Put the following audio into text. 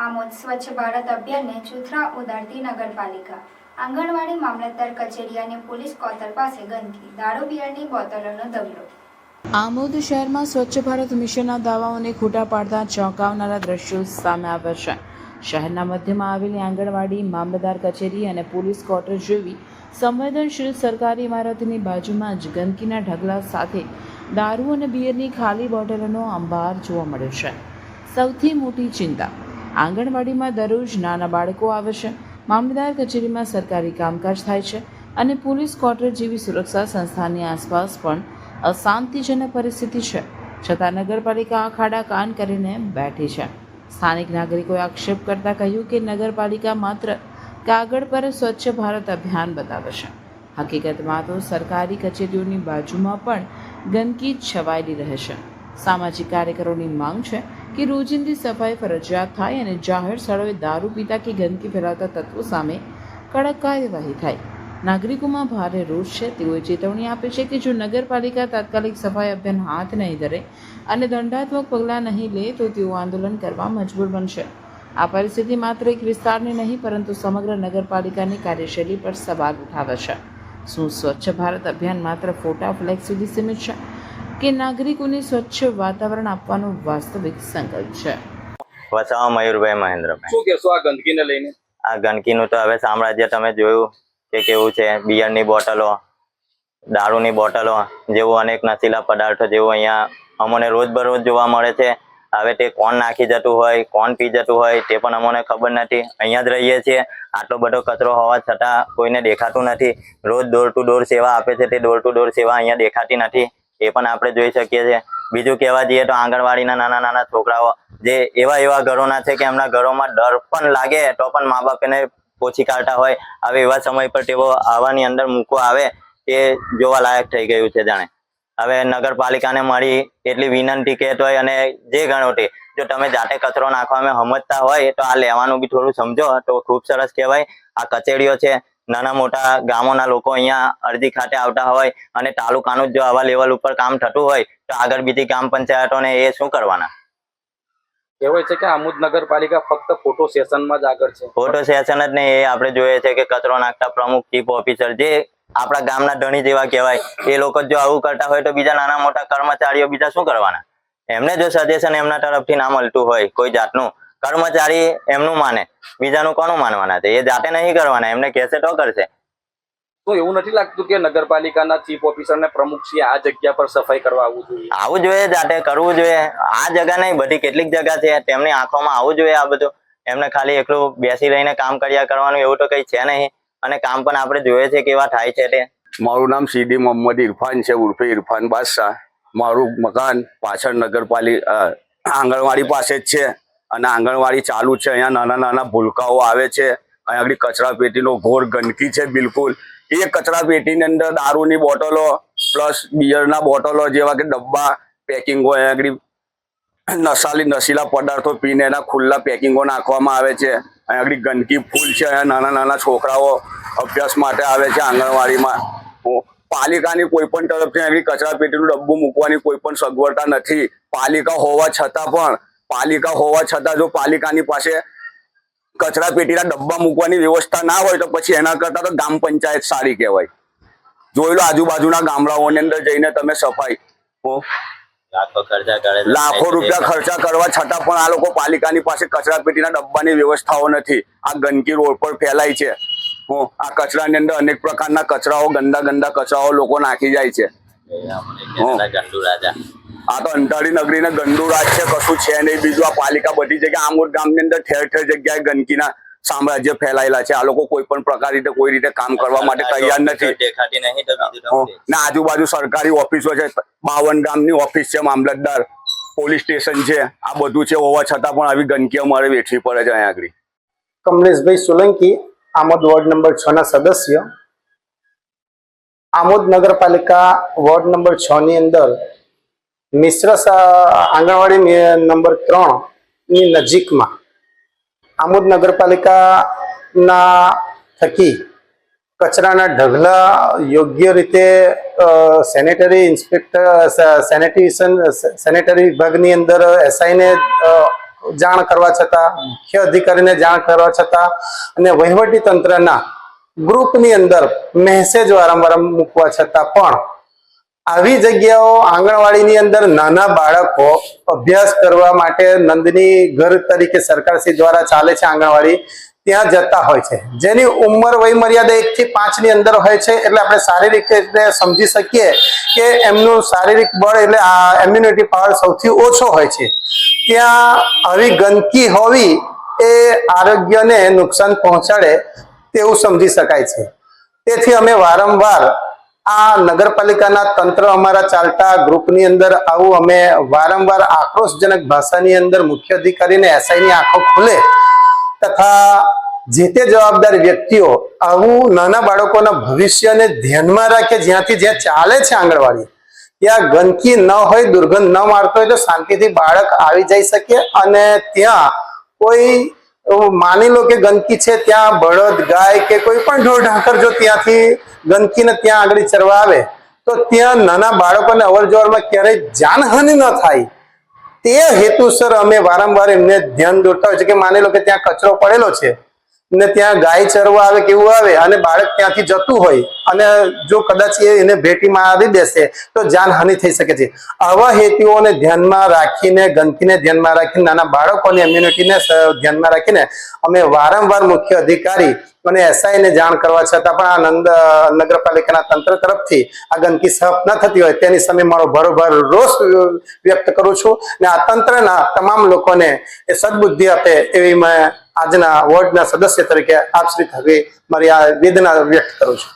આમોદ સ્વચ્છ ભારત અભિયાનને ચૂથરા ઉદારતી નગરપાલિકા. આંગણવાડી મામલતદાર કચેરી અને પોલીસ કોતર પાસે ગંદકી. દારૂ બિયરની બોટલોનો દબલો આમોદ શહેરમાં સ્વચ્છ ભારત મિશનના દાવાઓને ખોટા પાડતા ચોંકાવનારા દ્રશ્યો સામે આવ્યા છે. શહેરના મધ્યમાં આવેલી આંગણવાડી, મામલતદાર કચેરી અને પોલીસ ક્વાર્ટર જેવી સંવેદનશીલ સરકારી ઇમારતની બાજુમાં જ ગંદકીના ઢગલા સાથે દારૂ અને બિયરની ખાલી બોટલોનો અંબાર જોવા મળે છે. સૌથી મોટી ચિંતા આંગણવાડીમાં દરરોજ નાના બાળકો આવે છે. મામલતદાર કચેરીમાં સરકારી કામકાજ થાય છે અને પોલીસ ક્વાર્ટર જેવી સુરક્ષા સંસ્થાની આસપાસ પણ અશાંતિજનક પરિસ્થિતિ છે. છતાં નગરપાલિકા ખાડા કાન કરીને બેઠી છે. સ્થાનિક નાગરિકોએ આક્ષેપ કરતા કહ્યું કે નગરપાલિકા માત્ર કાગળ પર સ્વચ્છ ભારત અભિયાન બતાવે છે. હકીકતમાં તો સરકારી કચેરીઓની બાજુમાં પણ ગંદકી છવાયેલી રહે છે. સામાજિક કાર્યકરોની માંગ છે કે રોજિંદી સફાઈ ફરજિયાત થાય અને જાહેર સ્થળોએ દારૂ પીતા કે ગંદકી ફેલાવતા તત્વો સામે કડક કાર્યવાહી થાય. નાગરિકોમાં ભારે રોષ છે. તેઓએ ચેતવણી આપી છે કે જો નગરપાલિકા તાત્કાલિક સફાઈ અભિયાન હાથ નહીં ધરે અને દંડાત્મક પગલાં નહીં લે, તો તેઓ આંદોલન કરવા મજબૂર બનશે. આ પરિસ્થિતિ માત્ર એક વિસ્તારની નહીં, પરંતુ સમગ્ર નગરપાલિકાની કાર્યશૈલી પર સવાલ ઉઠાવે છે. શું સ્વચ્છ ભારત અભિયાન માત્ર ફોટા, ફ્લેગ સુધી સીમિત છે? કે નાગરિકોને સ્વચ્છ વાતાવરણ આપવાનો વાસ્તવિક સંકલ્પ છે. વસાવા મયુરભાઈ મહેન્દ્રભાઈ. શું કહેશો આ ગંદકીને લઈને? આ ગંદકીનું તો હવે સામ્રાજ્ય તમે જોયું કે કેવું છે બિયરની બોટલો દારૂની બોટલો જેવું અનેક નશીલા પદાર્થો જેવું અહીંયા અમને રોજબરોજ જોવા મળે છે. હવે તે કોણ નાખી જતું હોય કોણ પી જતું હોય તે પણ અમને ખબર નથી. અહીંયા જ રહીએ છીએ. આટલો બધો કચરો હોવા છતાં કોઈને દેખાતું નથી. રોજ ડોર ટુ ડોર સેવા આપે છે તે ડોર ટુ ડોર સેવા અહીંયા દેખાતી નથી. એ પણ આપણે જોઈ શકીએ છીએ. બીજું કહેવા જઈએ તો આંગણવાડીના નાના નાના છોકરાઓ, જે એવા એવા ઘરોના છે કે એમના ઘરોમાં ડર પણ લાગે તો પણ મા બાપને પોછી કાઢતા હોય. હવે એવા સમય પર તેઓ આવાની અંદર મૂકવા આવે એ જોવા લાયક થઈ ગયું છે જાણે. હવે નગરપાલિકાને મળી એટલી વિનંતી કહેતો હોય અને જે ગણોટી જો તમે જાતે કચરો નાખવામાં સમજતા હોય તો આ લેવાનું બી થોડું સમજો. તો ખૂબ સરસ કહેવાય. આ કચેરીઓ છે નાના મોટા ગામોના લોકો અહીંયા અરજી ખાતે આવતા હોય અને તાલુકાનું જો આવા લેવલ ઉપર કામ થતું હોય તો આગળ બીજી ગ્રામ પંચાયતોને એ શું કરવાના? કહેવાય છે કે આમોદ નગરપાલિકા ફક્ત ફોટો સેશનમાં જ આગળ છે. ફોટો સેશન જ નહીં એ આપણે જોઈએ છે કે કચરો નાખતા પ્રમુખ ચીફ ઓફિસર જે આપણા ગામના ધણી જેવા કહેવાય એ લોકો જો આવું કરતા હોય તો બીજા નાના મોટા કર્મચારીઓ બીજા શું કરવાના? એમને જો સજેશન એમના તરફથી ના મળતું હોય કોઈ જાતનું કર્મચારી એમનું માને બીજાનું કોનું માનવાના છે? એ જાતે નહીં કરવાના એમને કહેશે તો કરશે. તો એવું નથી લાગતું કે નગરપાલિકાના ચીફ ઓફિસર ને પ્રમુખ છે આ જગ્યા પર સફાઈ કરવા આવવું જોઈએ? આવું જોઈએ જાતે કરવું જોઈએ. આ જગ્યા નહીં બધી કેટલીક જગ્યા છે. તેમની આંખોમાં આવવું જોઈએ આ બધું. એમને ખાલી એકલું બેસી રહીને કામ કર્યા કરવાનું એવું તો કઈ છે નહીં. અને કામ પણ આપણે જોઈએ છે કેવા થાય છે તે. મારું નામ સીડી મોહમ્મદ ઇરફાન છે ઉર્ફે ઇરફાન બાદશાહ. મારું મકાન પાછળ નગરપાલિકા આંગણવાડી પાસે જ છે. અને આંગણવાડી ચાલુ છે. અહીંયા નાના નાના ભૂલકાઓ આવે છે. અહીંયા આગળ કચરા પેટીનો ઘોર ગંદકી છે બિલકુલ. એ કચરા પેટીની અંદર દારૂની બોટલો પ્લસ બિયરના બોટલો જેવા કે ડબ્બા, પેકિંગો અહીંયા આગળ નશાલી નશીલા પદાર્થો પીને એના ખુલ્લા પેકિંગો નાખવામાં આવે છે. અહીંયા આગળ ગંદકી ફૂલ છે. અહીંયા નાના નાના છોકરાઓ અભ્યાસ માટે આવે છે આંગણવાડીમાં. પાલિકાની કોઈ પણ તરફથી આગળ કચરા પેટીનું ડબ્બું મૂકવાની કોઈ પણ સગવડતા નથી. પાલિકા હોવા છતાં પણ પાલિકા હોવા છતાં જો પાલિકાની પાસે કચરા પેટીના ડબ્બા મૂકવાની વ્યવસ્થા ના હોય તો પછી એના કરતા તો ગામ પંચાયત સારી કહેવાય. જોઈ લો આજુબાજુના ગામડાઓની અંદર જઈને તમે સફાઈ. લાખો રૂપિયા ખર્ચા કરવા છતાં પણ આ લોકો પાલિકાની પાસે કચરા પેટીના ડબ્બાની વ્યવસ્થાઓ નથી. આ ગંદકી રોડ પર ફેલાય છે. હો, આ કચરાની અંદર અનેક પ્રકારના કચરાઓ ગંદા ગંદા કચરાઓ લોકો નાખી જાય છે. રાજા. આ તો અંધારી નગરીને ગંદુ રાજ છે કશું છે નહીં. બીજું આ પાલિકા બધી જગ્યાએ આમોદ ગામની અંદર ઠેર ઠેર જગ્યાએ ગંદકીના સામ્રાજ્ય ફેલાયેલા છે. આ લોકો કોઈ પણ પ્રકાર રીતે કોઈ રીતે કામ કરવા માટે તૈયાર નથી? ને આજુબાજુ સરકારી ઓફિસો છે બાવન ગામની ઓફિસ છે મામલતદાર પોલીસ સ્ટેશન છે. આ બધું છે હોવા છતાં પણ આવી ગંદકી અમારે વેઠવી પડે છે અહીંયા આગળ. કમલેશભાઈ સોલંકી આમોદ વોર્ડ નંબર છ ના સદસ્ય. આમોદ નગરપાલિકા વોર્ડ નંબર છ ની અંદર મિશ્ર આંગણવાડી નંબર ત્રણની નજીકમાં આમોદ નગરપાલિકાના થકી કચરાના ઢગલા યોગ્ય રીતે સેનેટરી ઇન્સ્પેક્ટર સેનેટેશન સેનેટરી વિભાગની અંદર એસઆઈને જાણ કરવા છતાં, મુખ્ય અધિકારીને જાણ કરવા છતાં અને વહીવટી તંત્રના ગ્રુપની અંદર મેસેજ વારંવાર મૂકવા છતાં પણ આવી જગ્યાઓ આંગણવાડીની અંદર નાના બાળકો અભ્યાસ કરવા માટે નંદની ઘર તરીકે સરકારશ્રી દ્વારા ચાલે છે આંગણવાડી. ત્યાં જતા હોય છે. જેની ઉંમર વય મર્યાદા એક થી પાંચની અંદર હોય છે, એટલે આપણે શારીરિક રીતે સમજી શકીએ કે એમનું શારીરિક બળ એટલે આ ઇમ્યુનિટી પાવર સૌથી ઓછો હોય છે. ત્યાં આવી ગંદકી હોવી એ આરોગ્યને નુકસાન પહોંચાડે તેવું સમજી શકાય છે. તેથી અમે વારંવાર આ નગરપાલિકાના તંત્ર અમારા ચાલતા ગ્રુપની અંદર આવું અમે વારંવાર આક્રોશજનક ભાષાની અંદર મુખ્ય અધિકારીને એસઆઈની આંખો ખુલે તથા જે તે જવાબદાર વ્યક્તિઓ આવું નાના બાળકોના ભવિષ્યને ધ્યાનમાં રાખે જ્યાંથી જ્યાં ચાલે છે આંગણવાડી, ત્યાં ગંદકી ન હોય, દુર્ગંધ ન મારતો હોય તો શાંતિથી બાળક આવી જઈ શકે અને ત્યાં કોઈ માની લો કે ગંદકી છે, ત્યાં બળદ, ગાય કે કોઈ પણ ઢોર, ઢાંકર જો ત્યાંથી ગંદકીને ત્યાં આગળ ચરવા આવે, તો ત્યાં નાના બાળકોને અવર જવરમાં ક્યારેય જાનહાનિ ન થાય. તે હેતુસર અમે વારંવાર એમને ધ્યાન દોરતા હોય છે કે માની લો કે ત્યાં કચરો પડેલો છે ને ત્યાં ગાય ચરવા આવે કેવું આવે અને બાળક ત્યાંથી જતું હોય અને જો કદાચ એને ભેટીમાં આવી દેશે તો જાનહાનિ થઈ શકે છે. આવા હેતુઓને ધ્યાનમાં રાખીને, ગંદકીને ધ્યાનમાં રાખીને, નાના બાળકોની ઇમ્યુનિટીને ધ્યાનમાં રાખીને અમે વારંવાર મુખ્ય અધિકારી અને એસઆઈને જાણ કરવા છતાં પણ આ નંદ, નગરપાલિકાના તંત્ર તરફથી આ ગંદકી સાફ ન થતી હોય તેની સામે મારો ભરોભર રોષ વ્યક્ત કરું છું. ને આ તંત્રના તમામ લોકોને એ સદબુદ્ધિ આપે એવી મેં આજના વોર્ડના સદસ્ય તરીકે આપ શ્રી થકી મારી આ વેદના વ્યક્ત કરું છું.